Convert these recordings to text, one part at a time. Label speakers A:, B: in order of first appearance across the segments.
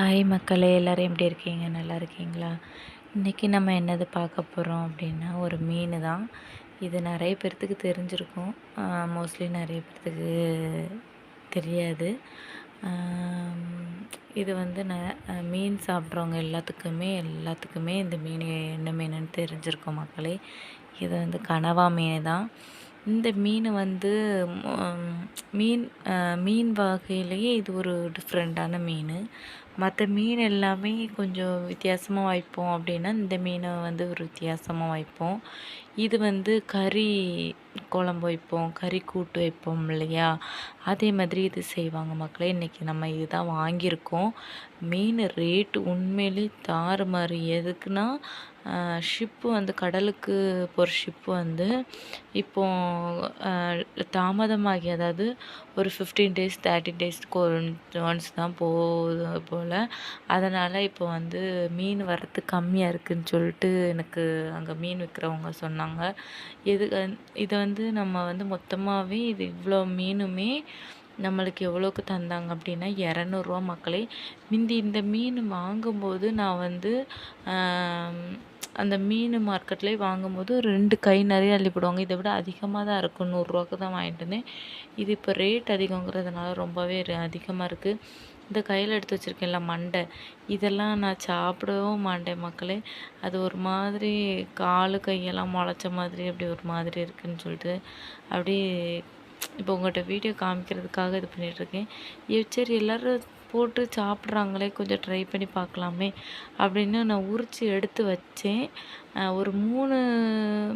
A: hi மக்களே எல்லோரும் எப்படி இருக்கீங்க நல்லா இருக்கீங்களா இன்றைக்கி நம்ம என்னது பார்க்க போகிறோம் அப்படின்னா ஒரு மீன் தான் இது நிறைய பேர்த்துக்கு தெரிஞ்சிருக்கும் மோஸ்ட்லி நிறைய பேர்த்துக்கு தெரியாது இது வந்து ந மீன் சாப்பிட்றவங்க எல்லாத்துக்குமே எல்லாத்துக்குமே இந்த மீன் என்ன மீனுன்னு தெரிஞ்சிருக்கும் மக்களே இது வந்து கனவா மீன் தான் இந்த மீன் வந்து மீன் மீன் வகையிலேயே இது ஒரு டிஃப்ரெண்ட்டான மீன் மற்ற மீன் எல்லாமே கொஞ்சம் வித்தியாசமாக வைப்போம் அப்படின்னா இந்த மீனை வந்து ஒரு வித்தியாசமாக வைப்போம் இது வந்து கறி குழம்பு வைப்போம் கறி கூட்டு வைப்போம் இல்லையா அதே மாதிரி இது செய்வாங்க மக்களே இன்றைக்கி நம்ம இதுதான் வாங்கியிருக்கோம் மீன் ரேட்டு உண்மையிலே தாறுமாறு எதுக்குன்னா ஷிப்பு வந்து கடலுக்கு போகிற ஷிப்பு வந்து இப்போது தாமதமாகி அதாவது ஒரு ஃபிஃப்டீன் டேஸ் தேர்ட்டின் டேஸ்க்கு ஒன்ஸ் தான் போகுது போல் அதனால் இப்போ வந்து மீன் வரத்து கம்மியாக இருக்குதுன்னு சொல்லிட்டு எனக்கு அங்கே மீன் விற்கிறவங்க சொன்னாங்க இது இதை வந்து நம்ம வந்து மொத்தமாகவே இது இவ்வளோ மீனுமே நம்மளுக்கு எவ்வளோக்கு தந்தாங்க அப்படின்னா இரநூறுவா மக்களே முந்தி இந்த மீன் வாங்கும்போது நான் வந்து அந்த மீன் மார்க்கெட்லேயே வாங்கும்போது ரெண்டு கை நிறைய அள்ளிப்படுவாங்க இதை விட அதிகமாக தான் இருக்கும் நூறுரூவாக்கு தான் வாங்கிட்டு இருந்தேன் இது இப்போ ரேட் அதிகங்கிறதுனால ரொம்பவே அதிகமாக இருக்குது இந்த கையில் எடுத்து வச்சுருக்கேன்ல மண்டை இதெல்லாம் நான் சாப்பிடவும் மாட்டேன் மக்களே அது ஒரு மாதிரி காலு கையெல்லாம் முளைச்ச மாதிரி அப்படி ஒரு மாதிரி இருக்குன்னு சொல்லிட்டு அப்படியே இப்போ உங்கள்கிட்ட வீடியோ காமிக்கிறதுக்காக இது பண்ணிகிட்ருக்கேன் சரி எல்லோரும் போட்டு சாப்பிட்றாங்களே கொஞ்சம் ட்ரை பண்ணி பார்க்கலாமே அப்படின்னு நான் உரித்து எடுத்து வச்சேன் ஒரு மூணு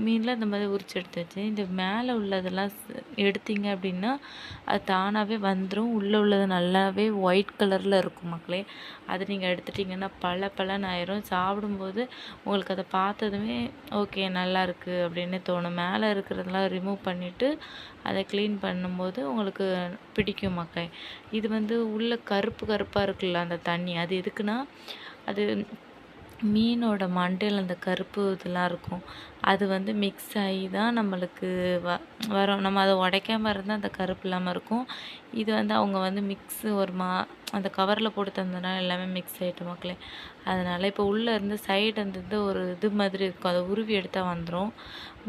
A: மீனில் இந்த மாதிரி உரித்து எடுத்து வச்சேன் இந்த மேலே உள்ளதெல்லாம் எடுத்தீங்க அப்படின்னா அது தானாகவே வந்துடும் உள்ளே உள்ளது நல்லாவே ஒயிட் கலரில் இருக்கும் மக்களே அது நீங்கள் எடுத்துட்டிங்கன்னா பல பழன் ஆயிரும் சாப்பிடும்போது உங்களுக்கு அதை பார்த்ததுமே ஓகே நல்லா இருக்குது அப்படின்னு தோணும் மேலே இருக்கிறதெல்லாம் ரிமூவ் பண்ணிவிட்டு அதை க்ளீன் பண்ணும்போது உங்களுக்கு பிடிக்கும் மக்களே இது வந்து உள்ளே கருப்பு கருப்பாக இருக்குல்ல அந்த தண்ணி அது எதுக்குன்னா அது மீனோட மண்டையில் அந்த கருப்பு இதெல்லாம் இருக்கும் அது வந்து மிக்ஸ் ஆகி தான் நம்மளுக்கு வ வரும் நம்ம அதை உடைக்காமல் இருந்தால் அந்த கருப்பு இல்லாமல் இருக்கும் இது வந்து அவங்க வந்து மிக்ஸு ஒரு மா அந்த கவரில் போட்டு தந்ததுனால எல்லாமே மிக்ஸ் ஆகிட்டு மக்களே அதனால் இப்போ உள்ளே இருந்து சைடு இருந்து ஒரு இது மாதிரி இருக்கும் அதை உருவி எடுத்தால் வந்துடும்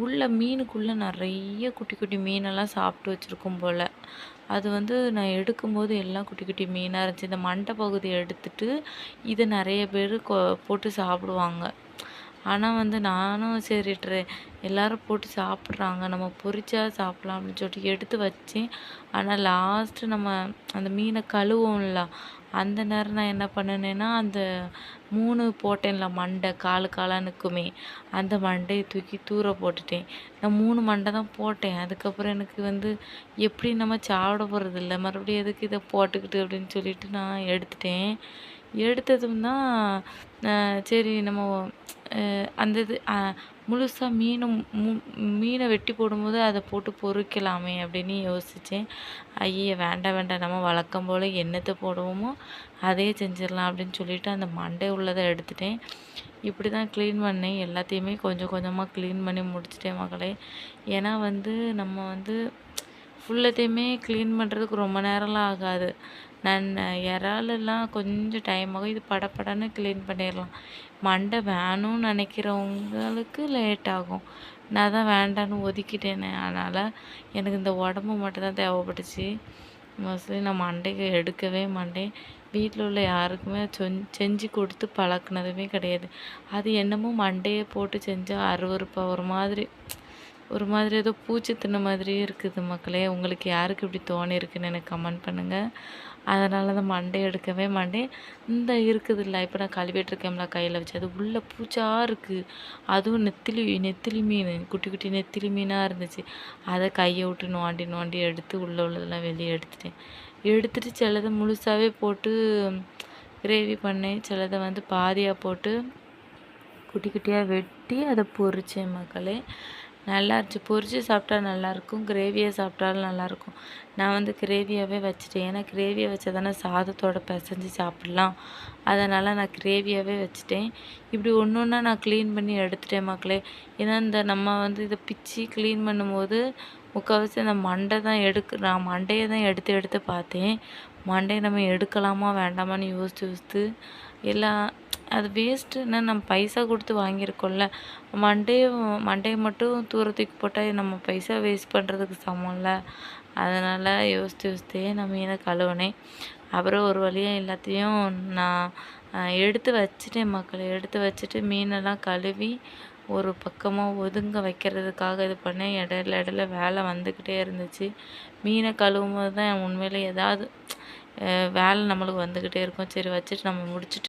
A: உள்ளே மீனுக்குள்ளே நிறைய குட்டி குட்டி மீனெல்லாம் சாப்பிட்டு வச்சுருக்கும் போல் அது வந்து நான் எடுக்கும்போது எல்லாம் குட்டி குட்டி மீனாக இருந்துச்சு இந்த மண்டை பகுதியை எடுத்துட்டு இதை நிறைய பேர் போட்டு சாப்பிடுவாங்க ஆனால் வந்து நானும் சரி எல்லோரும் போட்டு சாப்பிட்றாங்க நம்ம பொரிச்சா சாப்பிட்லாம் அப்படின்னு சொல்லிட்டு எடுத்து வச்சேன் ஆனால் லாஸ்ட்டு நம்ம அந்த மீனை கழுவோம்ல அந்த நேரம் நான் என்ன பண்ணினேன்னா அந்த மூணு போட்டேன்ல மண்டை காலு காலாக நிற்குமே அந்த மண்டையை தூக்கி தூர போட்டுட்டேன் நான் மூணு மண்டை தான் போட்டேன் அதுக்கப்புறம் எனக்கு வந்து எப்படி நம்ம சாப்பிட போகிறது இல்லை மறுபடியும் எதுக்கு இதை போட்டுக்கிட்டு அப்படின்னு சொல்லிட்டு நான் எடுத்துட்டேன் எடுத்ததும் தான் சரி நம்ம அந்த இது முழுசாக மீனும் மீனை வெட்டி போடும்போது அதை போட்டு பொறுக்கலாமே அப்படின்னு யோசித்தேன் ஐயே வேண்டாம் வேண்டாம் நம்ம வழக்கம் போல் என்னத்தை போடுவோமோ அதே செஞ்சிடலாம் அப்படின்னு சொல்லிட்டு அந்த மண்டை உள்ளதை எடுத்துட்டேன் இப்படி தான் க்ளீன் பண்ணேன் எல்லாத்தையுமே கொஞ்சம் கொஞ்சமாக க்ளீன் பண்ணி முடிச்சிட்டேன் மகளே ஏன்னா வந்து நம்ம வந்து ஃபுல்லத்தையுமே க்ளீன் பண்ணுறதுக்கு ரொம்ப நேரம்லாம் ஆகாது நான் இறாலெல்லாம் கொஞ்சம் டைம் ஆகும் இது படபடன்னு க்ளீன் பண்ணிடலாம் மண்டை வேணும்னு நினைக்கிறவங்களுக்கு லேட் ஆகும் நான் தான் வேண்டான்னு ஒதுக்கிட்டேனே அதனால் எனக்கு இந்த உடம்பு மட்டும்தான் தேவைப்பட்டுச்சு மோஸ்ட்லி நான் மண்டைக்கு எடுக்கவே மாட்டேன் வீட்டில் உள்ள யாருக்குமே செஞ்சு கொடுத்து பழக்கினதுமே கிடையாது அது என்னமோ மண்டையை போட்டு செஞ்சால் அறுவறுப்பாக ஒரு மாதிரி ஒரு மாதிரி ஏதோ பூச்சி தின்ன மாதிரியே இருக்குது மக்களே உங்களுக்கு யாருக்கு இப்படி தோணிருக்குன்னு எனக்கு கமெண்ட் பண்ணுங்கள் அதனால தான் மண்டே எடுக்கவே மாட்டேன் இந்த இருக்குது இல்லை இப்போ நான் கழுவிட்டுருக்கேம்ல கையில் வச்சு அது உள்ளே பூச்சாக இருக்குது அதுவும் நெத்திலி நெத்திலி மீன் குட்டி குட்டி நெத்திலி மீனாக இருந்துச்சு அதை கையை விட்டு நோண்டி நோண்டி எடுத்து உள்ளே உள்ளதெல்லாம் வெளியே எடுத்துட்டேன் எடுத்துகிட்டு சிலதை முழுசாகவே போட்டு கிரேவி பண்ணேன் சிலதை வந்து பாதியாக போட்டு குட்டி குட்டியாக வெட்டி அதை பொறிச்சேன் மக்களே நல்லா இருந்துச்சு பொரிச்சு சாப்பிட்டா நல்லாயிருக்கும் கிரேவியாக சாப்பிட்டாலும் நல்லாயிருக்கும் நான் வந்து கிரேவியாகவே வச்சுட்டேன் ஏன்னா கிரேவியை வச்சா தானே சாதத்தோடு பிசைஞ்சு சாப்பிட்லாம் அதனால் நான் கிரேவியாகவே வச்சுட்டேன் இப்படி ஒன்று ஒன்றா நான் க்ளீன் பண்ணி எடுத்துட்டேன் மக்களே ஏன்னா இந்த நம்ம வந்து இதை பிச்சு க்ளீன் பண்ணும்போது முக்கால்வாசி அந்த மண்டை தான் எடுக்க நான் மண்டையை தான் எடுத்து எடுத்து பார்த்தேன் மண்டையை நம்ம எடுக்கலாமா வேண்டாமான்னு யோசித்து யோசித்து எல்லாம் அது வேஸ்ட்டுன்னு நம்ம பைசா கொடுத்து வாங்கியிருக்கோம்ல மண்டே மண்டே மட்டும் தூர தூக்கி போட்டால் நம்ம பைசா வேஸ்ட் பண்ணுறதுக்கு சமம்ல அதனால் யோசித்து யோசித்தே நான் மீனை கழுவினேன் அப்புறம் ஒரு வழியாக எல்லாத்தையும் நான் எடுத்து வச்சுட்டேன் மக்களை எடுத்து வச்சுட்டு மீனெல்லாம் கழுவி ஒரு பக்கமாக ஒதுங்க வைக்கிறதுக்காக இது பண்ணேன் இடையில இடையில வேலை வந்துக்கிட்டே இருந்துச்சு மீனை கழுவும் போது தான் உண்மையிலே ஏதாவது வேலை நம்மளுக்கு வந்துக்கிட்டே இருக்கும் சரி வச்சுட்டு நம்ம முடிச்சுட்டு